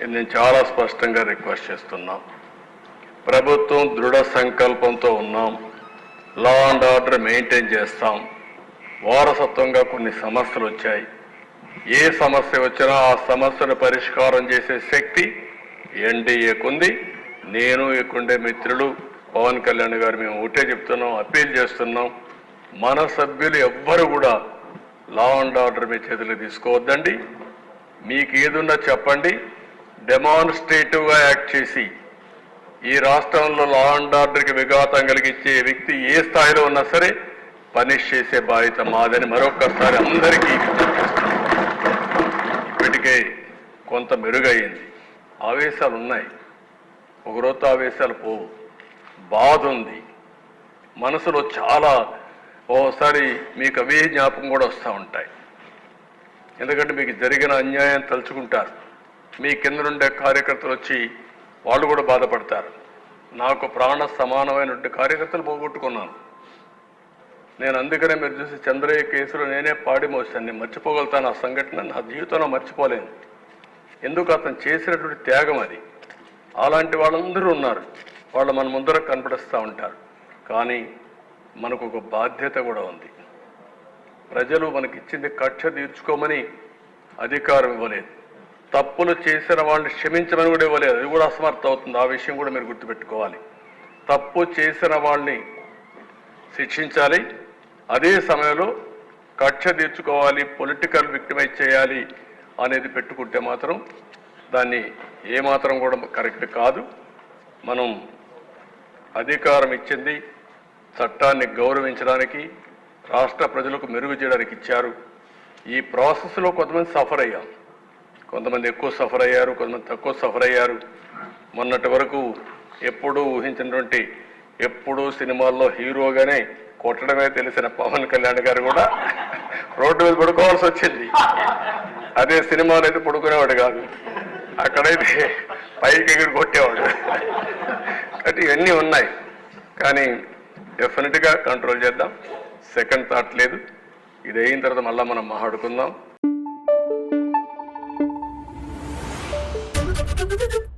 నేను చాలా స్పష్టంగా రిక్వెస్ట్ చేస్తున్నాం. ప్రభుత్వం దృఢ సంకల్పంతో ఉన్నాం. లా అండ్ ఆర్డర్ మెయింటైన్ చేస్తాం. వారసత్వంగా కొన్ని సమస్యలు వచ్చాయి. ఏ సమస్య వచ్చినా ఆ సమస్యను పరిష్కారం చేసే శక్తి ఎన్డీఏకుంది నేను ఎక్కుండే మిత్రులు పవన్ కళ్యాణ్ గారు మేము ఒకటే చెప్తున్నాం అప్పీల్ చేస్తున్నాం. మన సభ్యులు ఎవ్వరు కూడా లా అండ్ ఆర్డర్ మీ చేతులు తీసుకోవద్దండి. మీకు ఏదున్నా చెప్పండి. డెమాన్స్ట్రేటివ్గా యాక్ట్ చేసి ఈ రాష్ట్రంలో లా అండ్ ఆర్డర్కి విఘాతం కలిగించే వ్యక్తి ఏ స్థాయిలో ఉన్నా సరే పనిష్ చేసే బాధ్యత మాదని మరొకసారి అందరికీ ఇప్పటికే కొంత మెరుగయ్యింది ఆవేశాలు ఉన్నాయి ఒకరోజు ఆవేశాలు పోవు. బాధ ఉంది మనసులో చాలా ఓసారి మీకు అవే జ్ఞాపకం కూడా వస్తూ ఉంటాయి. ఎందుకంటే మీకు జరిగిన అన్యాయం తలుచుకుంటారు. మీ కింద నుండే కార్యకర్తలు వచ్చి వాళ్ళు కూడా బాధపడతారు. నాకు ప్రాణ సమానమైనటువంటి కార్యకర్తలు పోగొట్టుకున్నాను. నేను అందుకనే మీరు చూసి చంద్రయ్య కేసులో నేనే పాడి మోసాను నేను మర్చిపోగలుగుతాను. ఆ సంఘటన నా జీవితంలో మర్చిపోలేను. ఎందుకు అతను చేసినటువంటి త్యాగం అది? అలాంటి వాళ్ళందరూ ఉన్నారు. వాళ్ళు మన ముందర కనపడిస్తూ ఉంటారు. కానీ మనకు ఒక బాధ్యత కూడా ఉంది. ప్రజలు మనకిచ్చింది కక్ష తీర్చుకోమని అధికారం ఇవ్వలేదు. తప్పులు చేసిన వాళ్ళని క్షమించమని కూడా ఇవ్వలేదు. అది కూడా అసమర్థం అవుతుంది. ఆ విషయం కూడా మీరు గుర్తుపెట్టుకోవాలి. తప్పు చేసిన వాళ్ళని శిక్షించాలి. అదే సమయంలో కక్ష తీర్చుకోవాలి పొలిటికల్ విక్టిమైజ్ చేయాలి అనేది పెట్టుకుంటే మాత్రం దాన్ని ఏమాత్రం కూడా కరెక్ట్ కాదు. మనం అధికారం ఇచ్చింది చట్టాన్ని గౌరవించడానికి రాష్ట్ర ప్రజలకు మెరుగు చేయడానికి ఇచ్చారు. ఈ ప్రాసెస్లో కొంతమంది సఫర్ అయ్యాం. కొంతమంది ఎక్కువ సఫర్ అయ్యారు కొంతమంది తక్కువ సఫర్ అయ్యారు. మొన్నటి వరకు ఎప్పుడూ ఊహించినటువంటి ఎప్పుడూ సినిమాల్లో హీరోగానే కొట్టడమే తెలిసిన పవన్ కళ్యాణ్ గారు కూడా రోడ్డు మీద పడుకోవాల్సి వచ్చింది. అదే సినిమాలో అయితే పడుకునేవాడు కాదు. అక్కడైతే పైకి ఎగిరి కొట్టేవాడు. అంటే ఇవన్నీ ఉన్నాయి. కానీ డెఫినెట్గా కంట్రోల్ చేద్దాం. సెకండ్ థాట్ లేదు. ఇది అయిన తర్వాత మళ్ళీ మనం మాట్లాడుకుందాం. Thank you.